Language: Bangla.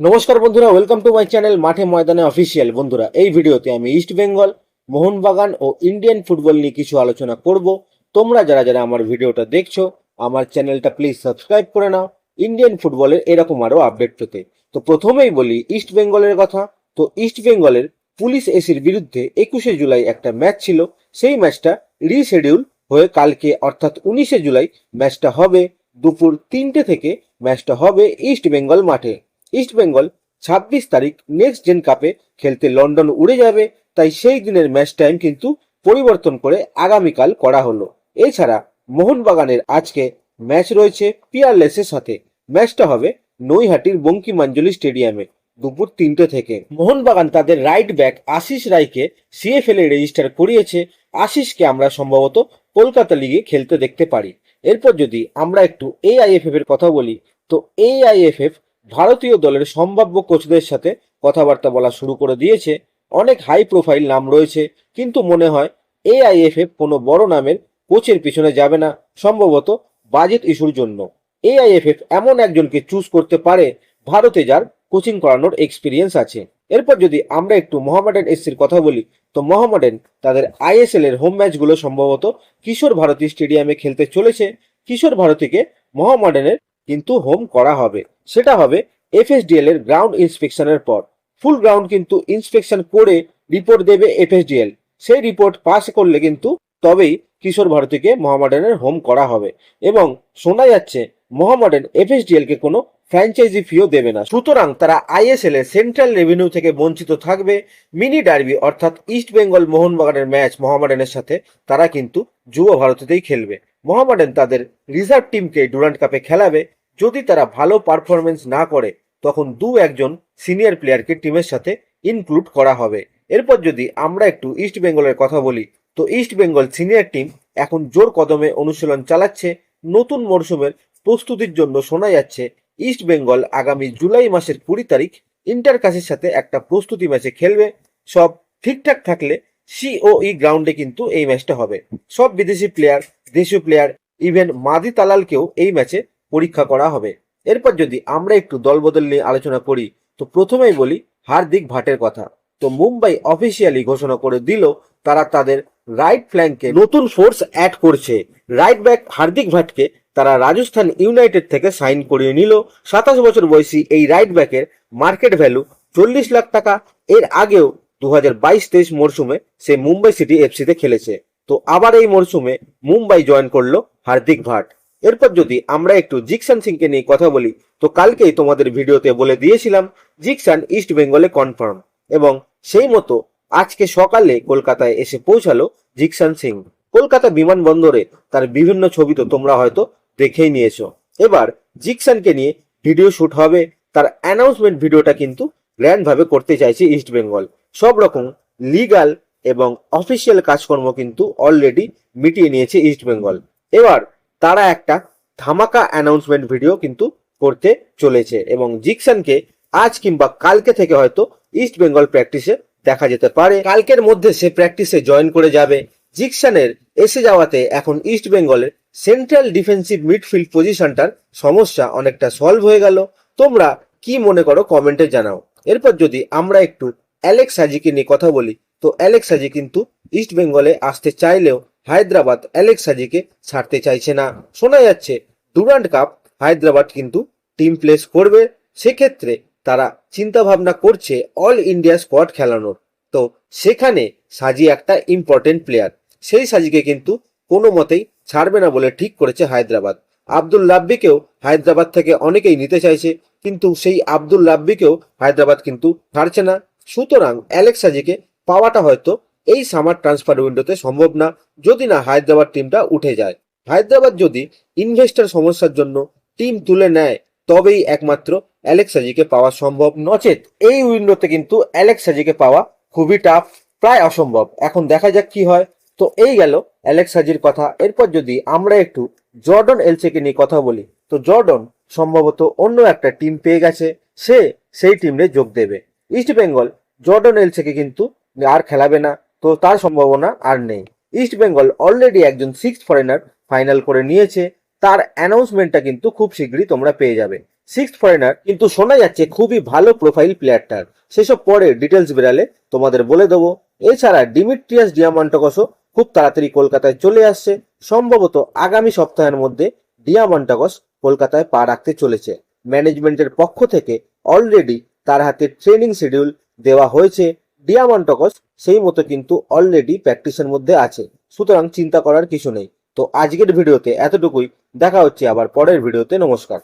নমস্কার বন্ধুরা ওয়েলকাম টু মাই চ্যানেল মাঠে ময়দানে অফিসিয়াল বন্ধুরা, এই ভিডিওতে আমি ইস্ট বেঙ্গল মোহনবাগান ও ইন্ডিয়ান ফুটবল নিয়ে কিছু আলোচনা করব। তোমরা যারা যারা আমার ভিডিওটা দেখছ, আমার চ্যানেলটা প্লিজ সাবস্ক্রাইব করে নাও। ইন্ডিয়ান ফুটবলের এরকম আরও আপডেট পেতে। তো প্রথমেই বলি ইস্ট বেঙ্গলের কথা। তো ইস্ট বেঙ্গলের পুলিশ এসির বিরুদ্ধে একুশে জুলাই একটা ম্যাচ ছিল। সেই ম্যাচটা রিশেডিউল হয়ে কালকে, অর্থাৎ উনিশে জুলাই ম্যাচটা হবে। দুপুর তিনটে থেকে ম্যাচটা হবে ইস্ট বেঙ্গল মাঠে। ইস্ট বেঙ্গল ছাব্বিশ তারিখ নেক্সট জেন কাপে খেলতে লন্ডন উড়ে যাবে, তাই সেই দিনের ম্যাচ টাইম কিন্তু পরিবর্তন করে আগামীকাল করা হলো। এছাড়া মোহনবাগানের আজকে ম্যাচ রয়েছে পিয়ারলেসের সাথে। ম্যাচটা হবে নৈহাটির বঙ্কিমাঞ্জলি স্টেডিয়ামে দুপুর তিনটে থেকে। মোহনবাগান তাদের রাইট ব্যাক আশিস রায়কে সিএফএল এ রেজিস্টার করিয়েছে। আশিসকে আমরা সম্ভবত কলকাতা লিগে খেলতে দেখতে পারি। এরপর যদি আমরা একটু এআইএফএফ এর কথা বলি, তো এআইএফএফ ভারতীয় দলের সম্ভাব্য কোচদের সাথে কথাবার্তা বলা শুরু করে দিয়েছে। অনেক হাই প্রোফাইল নাম রয়েছে, কিন্তু মনে হয় এআইএফএফ কোনো বড় নামের কোচের পিছনে যাবে না, সম্ভবত বাজেট ইস্যুর জন্য। এআইএফএফ এমন একজনকে চুজ করতে পারে ভারতে যার কোচিং করানোর এক্সপিরিয়েন্স আছে। এরপর যদি আমরা একটু মোহামেডান এসসির কথা বলি, তো মোহামেডান তাদের আইএসএল এর হোম ম্যাচগুলো সম্ভবত কিশোর ভারতী স্টেডিয়ামে খেলতে চলেছে। কিশোর ভারতীকে মোহামেডানের কিন্তু হোম করা হবে। সেটা হবে এফএসডিএল এর গ্রাউন্ড ইন্সপেকশনের পর। ফুল গ্রাউন্ড কিন্তু ইন্সপেকশন করে রিপোর্ট দেবে এফএসডিএল সেই রিপোর্ট পাস করলে কিন্তু তবেই কিশোর ভারতীকে মোহামেডানের হোম করা হবে। এবং শোনা যাচ্ছে, মোহামেডান এফএসডিএল কে কোনো ফ্র্যাঞ্চাইজি ফিও দেবে না। সুতরাং তারা আইএসএল এর সেন্ট্রাল রেভিনিউ থেকে বঞ্চিত থাকবে। মিনি ডার্বি অর্থাৎ ইস্ট বেঙ্গল মোহনবাগানের ম্যাচ মোহামেডানের সাথে তারা কিন্তু যুব ভারতীতেই খেলবে। মোহামেডান তাদের রিজার্ভ টিমকে ডুরান্ট কাপে খেলাবে। যদি তারা ভালো পারফরমেন্স না করে, তখন দু একজন সিনিয়র প্লেয়ারকে টিমের সাথে ইনক্লুড করা হবে। এরপর যদি আমরা একটু ইস্ট বেঙ্গলের কথা বলি, তো ইস্ট বেঙ্গল সিনিয়র টিম এখন জোর কদমে অনুশীলন চালাচ্ছে, নতুন মরশুমের প্রস্তুতির জন্য শোনা যাচ্ছে ইস্ট বেঙ্গল আগামী জুলাই মাসের কুড়ি তারিখ ইন্টার কাসের সাথে একটা প্রস্তুতি ম্যাচে খেলবে। সব ঠিকঠাক থাকলে সিওই গ্রাউন্ডে কিন্তু এই ম্যাচটা হবে। সব বিদেশি প্লেয়ার দেশীয় প্লেয়ার ইভেন মাদি তালালকেও এই ম্যাচে পরীক্ষা করা হবে। এরপর যদি আমরা একটু দলবদল নিয়ে আলোচনা করি, তো প্রথমেই বলি হার্দিক ভাটের কথা। তো মুম্বাই অফিসিয়ালি ঘোষণা করে দিল, তারা তাদের রাইট ফ্ল্যাঙ্কে নতুন ফোর্স অ্যাড করছে। রাইট ব্যাক হার্দিক ভাটকে তারা রাজস্থান ইউনাইটেড থেকে সাইন করিয়ে নিল। সাতাশ বছর বয়সী এই রাইট ব্যাকের মার্কেট ভ্যালু চল্লিশ লাখ টাকা। এর আগেও দু হাজার বাইশ তেইশ মরশুমে সে মুম্বাই সিটি এফসিতে খেলেছে। তো আবার এই মরশুমে মুম্বাই জয়েন করল হার্দিক ভাট। এরপর যদি আমরা একটু জিকসান সিংকে নিয়ে কথা বলি, তো কালকেই তোমাদের ভিডিওতে বলে দিয়েছিলাম জিকসান ইস্ট বেঙ্গলে কনফার্ম এবং সেই মতো আজকে সকালে কলকাতায় এসে পৌঁছালো জিকসান সিং। কলকাতা বিমানবন্দরে তার বিভিন্ন ছবি তো তোমরা হয়তো দেখেই নিয়েছো। এবার জিকসানকে নিয়ে ভিডিও শুট হবে, তার অ্যানাউন্সমেন্ট ভিডিওটা কিন্তু গ্র্যান্ড ভাবে করতে চাইছে ইস্ট বেঙ্গল। সব রকম লিগাল এবং অফিসিয়াল কাজকর্ম কিন্তু অলরেডি মিটিয়ে নিয়েছে ইস্ট বেঙ্গল। এবার তারা একটা ধামাকা অ্যানাউন্সমেন্ট ভিডিও কিন্তু করতে চলেছে এবং জিকসানকে আজ কিংবা কালকে থেকে হয়তো ইস্ট বেঙ্গল প্র্যাকটিসে দেখা যেতে পারে। কালকের মধ্যে সে প্র্যাকটিসে জয়েন করে যাবে। জিকসানের এসে যাওয়াতে এখন ইস্ট বেঙ্গলের সেন্ট্রাল ডিফেন্সিভ মিডফিল্ড পজিশনটার সমস্যা অনেকটা সলভ হয়ে গেল। তোমরা কি মনে করো কমেন্টে জানাও। এরপর যদি আমরা একটু অ্যালেক্স হাজিকে নিয়ে কথা বলি, তো অ্যালেক্স হাজি কিন্তু ইস্ট বেঙ্গলে আসতে চাইলেও হায়দ্রাবাদ অ্যালেক্স হাজিকে ছাড়তে চাইছে না। শোনা যাচ্ছে, ডুরান্ড কাপ হায়দ্রাবাদ কিন্তু টিম প্লেস করবে। সেক্ষেত্রে তারা চিন্তা ভাবনা করছে অল ইন্ডিয়া স্কোয়াড খেলানোর। তো সেখানে সাজি একটা ইম্পর্টেন্ট প্লেয়ার সেই সাজিকে কিন্তু কোনো মতেই ছাড়বে না বলে ঠিক করেছে হায়দ্রাবাদ। আব্দুল লাব্বিকেও হায়দ্রাবাদ থেকে অনেকেই নিতে চাইছে, কিন্তু সেই আব্দুল লাব্বিকেও হায়দ্রাবাদ কিন্তু ছাড়ছে না। সুতরাং অ্যালেক্স সাজিকে পাওয়াটা হয়তো এই সামার ট্রান্সফার উইন্ডোতে সম্ভব না যদি না হায়দ্রাবাদ টিমটা উঠে যায়। হায়দ্রাবাদ যদি ইনভেস্টার সমস্যার জন্য টিম তুলে নেয়, তবেই একমাত্র অ্যালেক্স সাজিকে পাওয়া সম্ভব নচেত। এই উইন্ডোতে কিন্তু অ্যালেক্স সাজিকে পাওয়া খুবই টাফ প্রায় অসম্ভব। এখন দেখা যাক কি হয়। তো এই গেল অ্যালেক্স সাজির কথা। এরপর যদি আমরা একটু জর্ডন এলসেকে নিয়ে কথা বলি, তো জর্ডন সম্ভবত অন্য একটা টিম পেয়ে গেছে। সে সেই টিমে যোগ দেবে। ইস্ট বেঙ্গল জর্ডন এলসেকে কিন্তু আর খেলাবে না। তো তার সম্ভাবনা আর নেই। ইস্ট বেঙ্গল অলরেডি একজন সিক্স ফরেনার ফাইনাল করে নিয়েছে। তার অ্যানাউন্সমেন্টটা কিন্তু খুব শীঘ্রই তোমরা পেয়ে যাবে। সিক্স ফরেনার কিন্তু শোনা যাচ্ছে খুবই ভালো প্রোফাইল প্লেয়ারটার সেসব পরে ডিটেলস বেরালে তোমাদের বলে দেবো। এছাড়া ডিমিট্রিয়াস ডিয়ামান্টকসও খুব তাড়াতাড়ি কলকাতায় চলে আসছে। সম্ভবত আগামী সপ্তাহের মধ্যে ডিয়ামান্টাকস কলকাতায় পা রাখতে চলেছে। ম্যানেজমেন্টের পক্ষ থেকে অলরেডি তার হাতে ট্রেনিং শিডিউল দেওয়া হয়েছে। ডিয়ামান্টকস সেই মতো কিন্তু অলরেডি প্র্যাকটিসের মধ্যে আছে। সুতরাং চিন্তা করার কিছু নেই। তো আজকের ভিডিওতে এতটুকুই। দেখা হচ্ছে আবার পরের ভিডিওতে। নমস্কার।